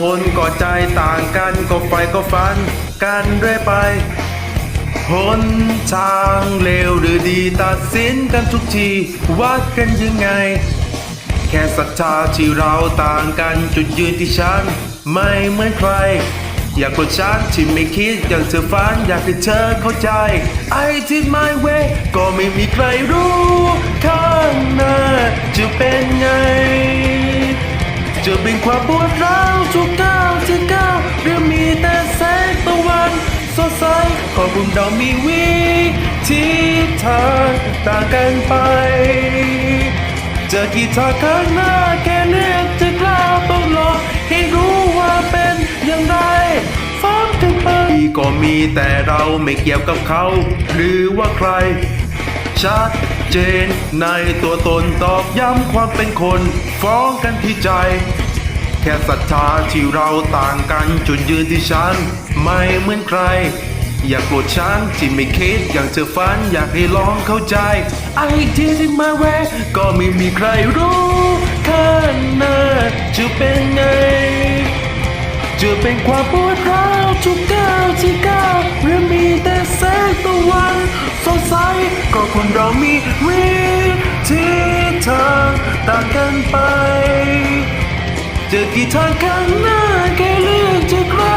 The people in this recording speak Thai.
คนก็ใจต่างกันก็ไฟก็ฟันกันเรื่อยไปหนทางเลวหรือดีตัดสินกันทุกทีวัดกันยังไง แค่ศรัทธาที่เราต่างกันจุดยืนที่ฉันไม่เหมือนใคร อยากกดฉันที่ไม่คิดอย่างเธอฝันอยากให้เธอเข้าใจ I did my way ก็ไม่มีใครรู้ข้างหน้าจะเป็นไง จะเป็นความปวดร้าวทุกก้าวที่ก้าวหรือมีแต่แสงตะวันสดใสขอบคุณเรามีวิธีทางต่างกันไปเจอกี่ทางข้างหน้าแค่เลือกจะกล้าต้องลองให้รู้ว่าเป็นอย่างไรฟ้าถึงไปก็มีแต่เราไม่เกี่ยวกับเขา หรือว่าใคร ชัดเจน ในตัวตนตอกย้ำความเป็นคน ฟ้องกันที่ใจ แค่ศรัทธาที่เราต่างกันจุดยืนที่ฉัน ไม่เหมือนใคร อย่ากโกรธฉันที่ไม่คิดอย่างเธอฝันอยากให้ลองเข้าใจไอ้ที่ที่มาแวะก็ไม่มีใครรู้ข้างหน้าจะเป็นไงจะเป็นความปวดร้าวทุกก้าวที่ก้าว ก็คนเรามีวิธีทางต่างกันไปเจอกี่ทางข้างหน้าแค่เลือกจะกล้า